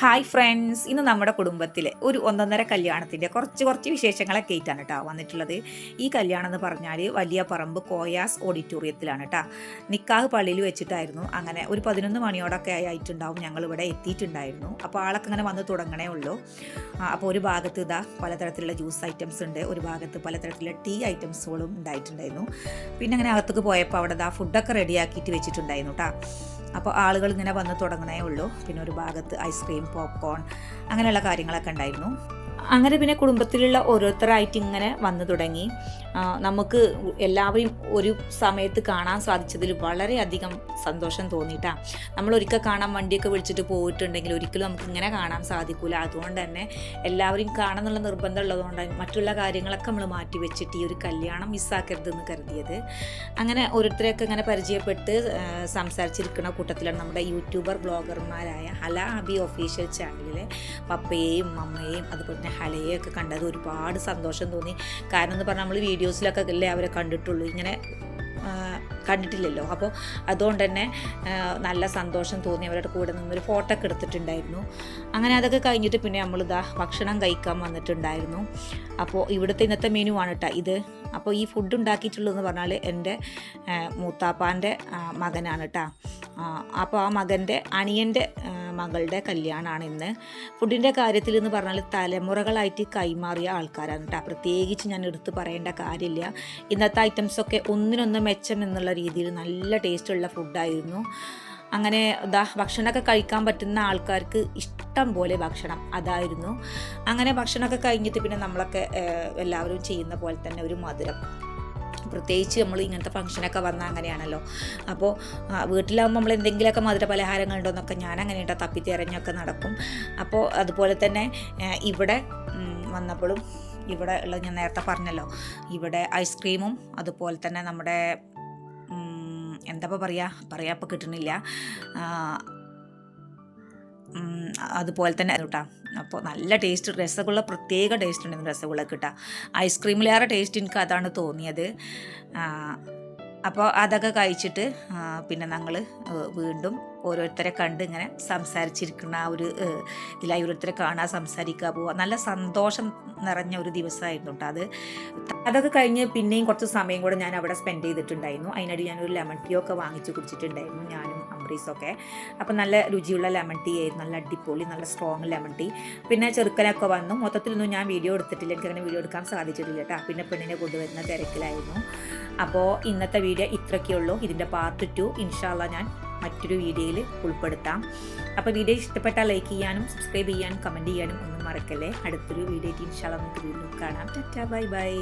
Hi friends ഇന്ന് നമ്മുടെ കുടുംബത്തിലെ ഒരു ഒന്നൊന്നര കല്യാണത്തിന്റെ കുറച്ച് കുറച്ച് വിശേഷങ്ങളൊക്കെ ആയിട്ടാണ് കേട്ടോ വന്നിട്ടുള്ളത്. ഈ കല്യാണം എന്ന് പറഞ്ഞാൽ വലിയ പറമ്പ് കോയാസ് ഓഡിറ്റോറിയത്തിലാണ് കേട്ടോ. നിക്കാഹ് പള്ളിയിൽ വെച്ചിട്ടായിരുന്നു. അങ്ങനെ ഒരു പതിനൊന്ന് മണിയോടൊക്കെ ആയിട്ടുണ്ടാവും. ഞങ്ങൾ ഇവിടെ എത്തിയിട്ടുണ്ടായിരുന്നു. അപ്പോൾ ആളൊക്കെ അങ്ങനെ വന്ന് തുടങ്ങണേ ഉള്ളൂ. അപ്പോൾ ഒരു ഭാഗത്ത് ഇതാ പലതരത്തിലുള്ള ജ്യൂസ് ഐറ്റംസ് ഉണ്ട്. ഒരു ഭാഗത്ത് പലതരത്തിലുള്ള ടീ ഐറ്റംസുകളും ഉണ്ടായിട്ടുണ്ടായിരുന്നു. പിന്നെ അങ്ങനെ അകത്തേക്ക് പോയപ്പോൾ അവിടെ ഇതാ ഫുഡൊക്കെ റെഡിയാക്കിയിട്ട് വെച്ചിട്ടുണ്ടായിരുന്നു കേട്ടോ. അപ്പോൾ ആളുകൾ ഇങ്ങനെ വന്ന് തുടങ്ങണേ ഉള്ളൂ. പിന്നെ ഒരു ഭാഗത്ത് ഐസ്ക്രീം പോപ്കോൺ അങ്ങനെയുള്ള കാര്യങ്ങളൊക്കെ ഉണ്ടായിരുന്നു. അങ്ങനെ പിന്നെ കുടുംബത്തിലുള്ള ഓരോരുത്തരായിട്ട് ഇങ്ങനെ വന്നു തുടങ്ങി. നമുക്ക് എല്ലാവരെയും ഒരു സമയത്ത് കാണാൻ സാധിച്ചതിൽ വളരെയധികം സന്തോഷം തോന്നിയിട്ടാ. നമ്മൾ ഒരിക്കൽ കാണാൻ വണ്ടിയൊക്കെ വിളിച്ചിട്ട് പോയിട്ടുണ്ടെങ്കിൽ ഒരിക്കലും നമുക്ക് ഇങ്ങനെ കാണാൻ സാധിക്കില്ല അതുകൊണ്ട് തന്നെ എല്ലാവരെയും കാണാനുള്ള നിർബന്ധം ഉള്ളതുകൊണ്ട് മറ്റുള്ള കാര്യങ്ങളൊക്കെ നമ്മൾ മാറ്റി വെച്ചിട്ട് ഈ ഒരു കല്യാണം മിസ്സാക്കരുതെന്ന് കരുതിയത്. അങ്ങനെ ഓരോരുത്തരെയൊക്കെ ഇങ്ങനെ പരിചയപ്പെട്ട് സംസാരിച്ചിരിക്കുന്ന കൂട്ടത്തിലാണ് നമ്മുടെ യൂട്യൂബർ ബ്ലോഗർമാരായ ഹല അബി ഒഫീഷ്യൽ ചാനലിലെ പപ്പയെയും മമ്മയെയും അതുപോലെ തന്നെ ഹലയൊക്കെ കണ്ടത് ഒരുപാട് സന്തോഷം തോന്നി. കാരണം എന്ന് പറഞ്ഞാൽ നമ്മൾ വീഡിയോസിലൊക്കെ അല്ലേ അവരെ കണ്ടിട്ടുള്ളൂ. ഇങ്ങനെ കണ്ടിട്ടില്ലല്ലോ. അപ്പോൾ അതുകൊണ്ട് തന്നെ നല്ല സന്തോഷം തോന്നി അവരുടെ കൂടെ നിന്നൊരു ഫോട്ടോ ഒക്കെ എടുത്തിട്ടുണ്ടായിരുന്നു. അങ്ങനെ അതൊക്കെ കഴിഞ്ഞിട്ട് പിന്നെ നമ്മളിതാ ഭക്ഷണം കഴിക്കാൻ വന്നിട്ടുണ്ടായിരുന്നു. അപ്പോൾ ഇവിടുത്തെ ഇന്നത്തെ മെനു ആണ് കേട്ടോ ഇത്. അപ്പോൾ ഈ ഫുഡ് ഉണ്ടാക്കിയിട്ടുള്ളതെന്ന് പറഞ്ഞാൽ എന്റെ മൂത്താപ്പാന്റെ മകനാണ് കേട്ടോ അപ്പോൾ ആ മകന്റെ അണിയന്റെ മകളുടെ കല്യാണമാണ് ഇന്ന്. ഫുഡിന്റെ കാര്യത്തിൽ എന്ന് പറഞ്ഞാൽ തലമുറകളായിട്ട് കൈമാറിയ ആൾക്കാരാണ് കേട്ടോ പ്രത്യേകിച്ച് ഞാൻ എടുത്തു പറയേണ്ട കാര്യമില്ല. ഇന്നത്തെ ഐറ്റംസൊക്കെ ഒന്നിനൊന്ന് മെച്ചം എന്നുള്ള രീതിയിൽ നല്ല ടേസ്റ്റുള്ള ഫുഡായിരുന്നു അങ്ങനെ ദാ ഭക്ഷണമൊക്കെ കഴിക്കാൻ പറ്റുന്ന ആൾക്കാർക്ക് ഇഷ്ടം പോലെ ഭക്ഷണം അതായിരുന്നു. അങ്ങനെ ഭക്ഷണമൊക്കെ കഴിഞ്ഞിട്ട് പിന്നെ നമ്മളൊക്കെ എല്ലാവരും ചെയ്യുന്ന പോലെ തന്നെ ഒരു മധുരം. പ്രത്യേകിച്ച് നമ്മൾ ഇങ്ങനത്തെ ഫംഗ്ഷനൊക്കെ വന്നാൽ അങ്ങനെയാണല്ലോ. അപ്പോൾ വീട്ടിലാകുമ്പോൾ നമ്മൾ എന്തെങ്കിലുമൊക്കെ മധുര പലഹാരങ്ങളുണ്ടോയെന്നൊക്കെ ഞാൻ അങ്ങനെ കേട്ടോ തപ്പിത്തിരഞ്ഞൊക്കെ നടക്കും. അപ്പോൾ അതുപോലെ തന്നെ ഇവിടെ വന്നപ്പോഴും ഇവിടെ ഉള്ളത് ഞാൻ നേരത്തെ പറഞ്ഞല്ലോ ഇവിടെ ഐസ്ക്രീമും അതുപോലെ തന്നെ നമ്മുടെ എന്താ പറയുക പറയാപ്പോൾ കിട്ടണില്ല. അതുപോലെ തന്നെ കേട്ടോ അപ്പോൾ നല്ല ടേസ്റ്റ് രസഗുള്ള പ്രത്യേക ടേസ്റ്റ് ഉണ്ടായിരുന്നു രസഗുള കിട്ടുക ഐസ്ക്രീമിലേറെ ടേസ്റ്റ് എനിക്ക് അതാണ് തോന്നിയത്. അപ്പോൾ അതൊക്കെ കഴിച്ചിട്ട് പിന്നെ ഞങ്ങൾ വീണ്ടും ഓരോരുത്തരെ കണ്ട് ഇങ്ങനെ സംസാരിച്ചിരിക്കുന്ന ആ ഒരു ഇതിലായി ഓരോരുത്തരെ കാണാൻ സംസാരിക്കുക പോവുക നല്ല സന്തോഷം നിറഞ്ഞ ഒരു ദിവസമായിരുന്നു കേട്ടോ അത്. അതൊക്കെ കഴിഞ്ഞ് പിന്നെയും കുറച്ച് സമയം കൂടെ ഞാൻ അവിടെ സ്പെൻഡ് ചെയ്തിട്ടുണ്ടായിരുന്നു. അതിനിടെ ഞാനൊരു ലെമൺ ടീ ഒക്കെ വാങ്ങിച്ച് കുടിച്ചിട്ടുണ്ടായിരുന്നു. ഞാനും അംബ്രീസൊക്കെ അപ്പം നല്ല രുചിയുള്ള ലെമൺ ടീ ആയിരുന്നു. നല്ല അടിപൊളി നല്ല സ്ട്രോങ് ലെമൺ ടീ പിന്നെ ചെറുക്കനൊക്കെ വന്നു. മൊത്തത്തിലൊന്നും ഞാൻ വീഡിയോ എടുത്തിട്ടില്ല. എനിക്ക് അങ്ങനെ വീഡിയോ എടുക്കാൻ സാധിച്ചിട്ടില്ല കേട്ടോ പിന്നെ പെണ്ണിനെ കൊണ്ടുവരുന്ന തിരക്കിലായിരുന്നു. അപ്പോൾ ഇന്നത്തെ വീഡിയോ ഇത്രയൊക്കെ ഉള്ളൂ. ഇതിന്റെ പാർട്ട് ടു ഇൻഷാല്ല ഞാൻ മറ്റൊരു വീഡിയോയിൽ ഉൾപ്പെടുത്താം. അപ്പോൾ വീഡിയോ ഇഷ്ടപ്പെട്ടാൽ ലൈക്ക് ചെയ്യാനും സബ്സ്ക്രൈബ് ചെയ്യാനും കമന്റ് ചെയ്യാനും ഒന്നും മറക്കല്ലേ. അടുത്തൊരു വീഡിയോ ഇൻഷാല്ല നമുക്ക് വീണ്ടും കാണാം. Tata bye bye